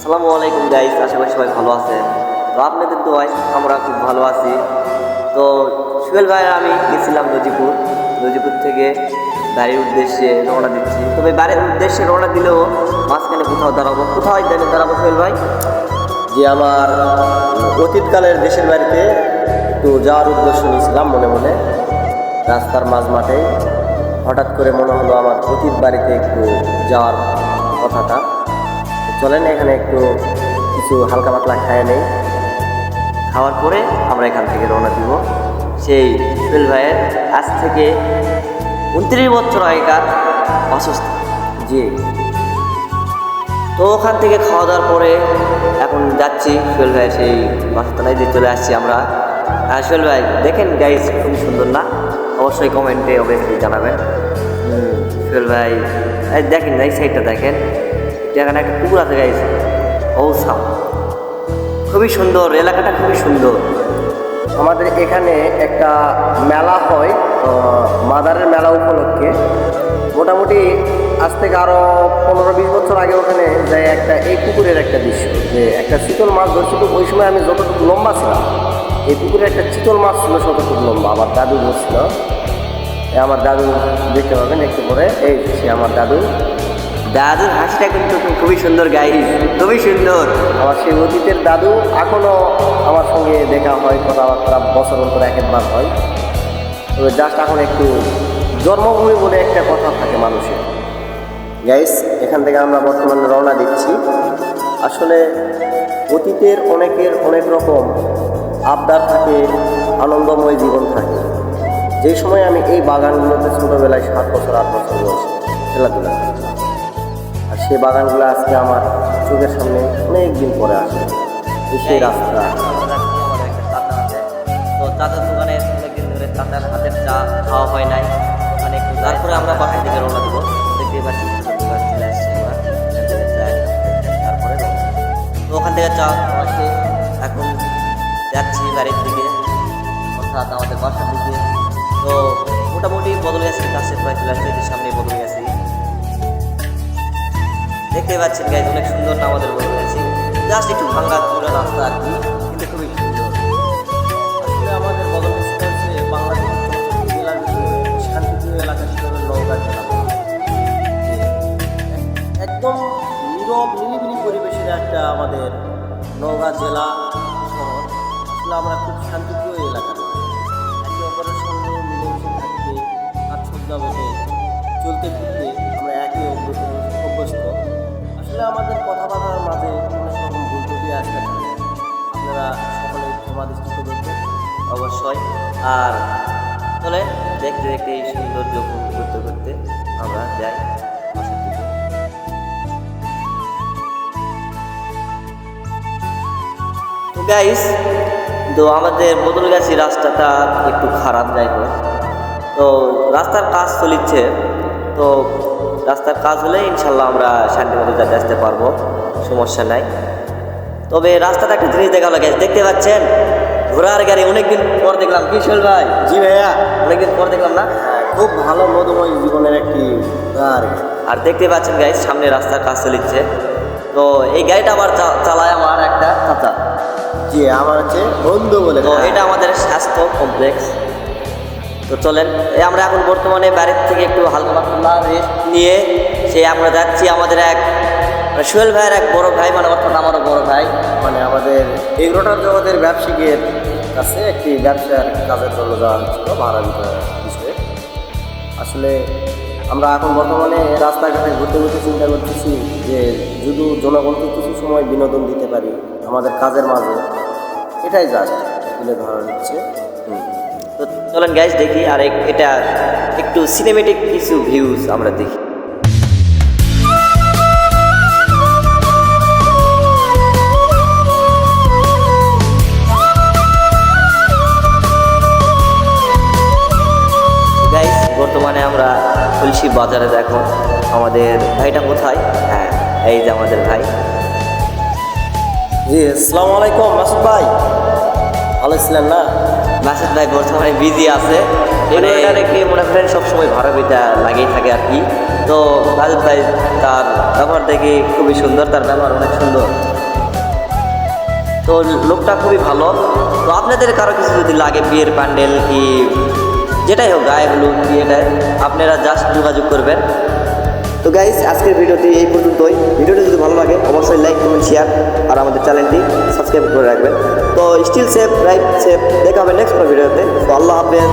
আসসালামু আলাইকুম গাইস আশা করি সবাই ভালো আছেন। তো আপনাদের দোয়ায় আমরা খুব ভালো আছি। তো সুহেল ভাই আমি গেছিলাম নজিপুর। নজিপুর থেকে বাড়ির উদ্দেশ্যে রওনা দিচ্ছি। তবে বাড়ির উদ্দেশ্যে রওনা দিলেও মাঝখানে কোথাও দাঁড়াবো। কোথাও দাঁড়িয়ে দাঁড়াবো সুহেল ভাই? যে আমার অতীতকালের দেশের বাড়িতে একটু যাওয়ার উদ্দেশ্য নিয়েছিলাম মনে মনে। রাস্তার মাঝ মাঠে হঠাৎ করে মনে হলো আমার অতীত বাড়িতে একটু যাওয়ার কথাটা। চলেন এখানে একটু কিছু হালকা পাতলা খায় নেই। খাওয়ার পরে আমরা এখান থেকে রওনা দিব। সেই সুহেল ভাইয়ের আজ থেকে উনত্রিশ বছর আগেকার অসুস্থ জি। তো ওখান থেকে খাওয়া দাওয়ার পরে এখন যাচ্ছি সোহেল ভাই সেই বাসতলায় দিয়ে চলে আসছি আমরা। আর সোহেল ভাই দেখেন গাইজ খুব সুন্দর না? অবশ্যই কমেন্টে অবশ্যই জানাবেন। সোহেল ভাই দেখেন এই সাইডটা দেখেন। এখানে একটা পুকুর আছে গাইজ ও সাম খুবই সুন্দর, এলাকাটা খুবই সুন্দর। আমাদের এখানে একটা মেলা হয় মাদারের মেলা উপলক্ষে। মোটামুটি আজ থেকে আরও পনেরো বিশ বছর আগে ওখানে যাই একটা, এই পুকুরের একটা দৃশ্য, যে একটা চিতল মাছ ধরছিল ওই সময় আমি যতটুকু লম্বা ছিলাম, এই পুকুরে একটা চিতল মাছ ছিল ততটুকু লম্বা, আমার দাদু ধরছিল। আমার দাদু দেখতে পাবেন একটু পরে, এই আমার দাদু। দাদুর হাসিটা কিন্তু খুবই সুন্দর গাইজ খুবই সুন্দর। আমার সেই অতীতের দাদু এখনও আমার সঙ্গে দেখা হয়, কথাবার্তা বছর অন্তর এক একবার হয়। তবে জাস্ট এখন একটু জন্মভূমি বলে একটা কথা থাকে মানুষের। গাইস এখান থেকে আমরা বর্তমানে রওনা দিচ্ছি। আসলে অতীতের অনেকের অনেক রকম আবদার থাকে, আনন্দময় জীবন থাকে। যে সময় আমি এই বাগানগুলোতে ছোটোবেলায় সাত বছর, আট বছর বয়সে খেলাধুলা সেই বাগানগুলো আজকে আমার চোখের সামনে অনেক দিন পরে আসে। সেই রাস্তা। তো চাচার দোকানে অনেকদিন ধরে চাচার হাতের চা খাওয়া হয় নাই। ওখানে তারপরে আমরা বাসায় থেকে রওনা দেবো। দেখতে পাচ্ছি দোকান চলে আসছে তারপরে তো ওখান থেকে চা খাওয়া এখন যাচ্ছি বাড়ির দিকে। অর্থাৎ আমাদের বাসার দিকে। তো দেখতে পাচ্ছেন গাইজ অনেক সুন্দর আমাদের বদলে গেছি জাস্ট একটু ভাঙ্গা চূড়া রাস্তা আর কি, কিন্তু খুবই সুন্দর। আমাদের নৌকা জেলা। একদম নীরব, নিরিবিলি পরিবেশের একটা আমাদের নওগাঁ জেলা শহর। আমরা খুব শান্তিপ্রিয় এলাকা। একে অপরের সঙ্গে মিলেমিশে থাকতে কাজ চলতে ফিরতে আমাদের কথাবার্তার মাঝে অনেক রকম ভুল ত্রুটি আসতে পারে আপনারা সকলে ক্ষমা দৃষ্টিতে দেখবেন, অবশ্যই। আর চলে দেখতে দেখতে এই সৌন্দর্য করতে করতে আমরা যাই গাইস তো আমাদের বদলগাছি রাস্তাটা একটু খারাপ যাই তো রাস্তার কাজ চলিচ্ছে। তো রাস্তার কাজ হলে ইনশাল্লাহ আমরা শান্তিমতো যাতে আসতে পারব সমস্যা নাই। তবে রাস্তাটা একটা জিনিস দেখা গ্যাস দেখতে পাচ্ছেন? ঘোড়ার গাড়ি অনেকদিন পর দেখলাম। কিশোর ভাই। জি ভাইয়া। অনেকদিন পর দেখলাম না? খুব ভালো মধুময় জীবনের একটি আর আর দেখতে পাচ্ছেন গাইস সামনে রাস্তার কাজ চলিচ্ছে। তো এই গাড়িটা আমার চালায় আমার একটা চাচা। জি আমার হচ্ছে বন্ধু বলে তো এটা আমাদের স্বাস্থ্য কমপ্লেক্স তো চলেন এই আমরা এখন বর্তমানে বাড়ির থেকে একটু হালকা পাতলা নিয়ে সে আমরা যাচ্ছি আমাদের এক মানে সোহেল ভাইয়ের এক বড় ভাই মানে অর্থাৎ আমারও বড় ভাই মানে আমাদের এগ্রোটার জগতের ব্যবসায়িকের কাছে একটি ব্যবসার কাজের জন্য যাওয়া হচ্ছিল ভাড়া বিষয়ে আসলে আমরা এখন বর্তমানে রাস্তাঘাটে ঘুরতে ঘুরতে চিন্তা করতেছি যে যদি জনগণকে কিছু সময় বিনোদন দিতে পারি আমাদের কাজের মাঝে, এটাই জাস্ট তুলে ধরা হচ্ছে। তো চলেন গ্যাস দেখি আর এটা একটু সিনেমেটিক কিছু ভিউজ আমরা দেখি। বর্তমানে আমরা তুলসী বাজারে দেখো, আমাদের ভাইটা কোথায়? হ্যাঁ এই যে আমাদের ভাই। জি, আসসালামু আলাইকুম, মাসুদ ভাই। ভালো ছিলেন না? মাসুদ ভাই বর্তমানে বিজি আছে। মানে রেখে মনে করেন সবসময় ভাড়া বিটা লাগিয়ে থাকে আর কি। তো মাসুদ ভাই তার ব্যবহার দেখে খুবই সুন্দর তার ব্যবহার অনেক সুন্দর। তো লোকটা খুবই ভালো। তো আপনাদের কারও কিছু যদি লাগে বিয়ের প্যান্ডেল কি যেটাই হোক গায়ে হলুদ বিয়েটায় আপনারা জাস্ট যোগাযোগ করবেন। তো গাইজ আজকের ভিডিওটি এই পর্যন্তই। ভিডিওটি যদি ভালো লাগে, অবশ্যই লাইক কমেন্ট শেয়ার আর আমাদের চ্যানেলটি সাবস্ক্রাইব করে রাখবেন। তো স্টিল সেফ রাইট সেফ দেখা হবে নেক্সট ভিডিওতে। তো আল্লাহ হাফেজ।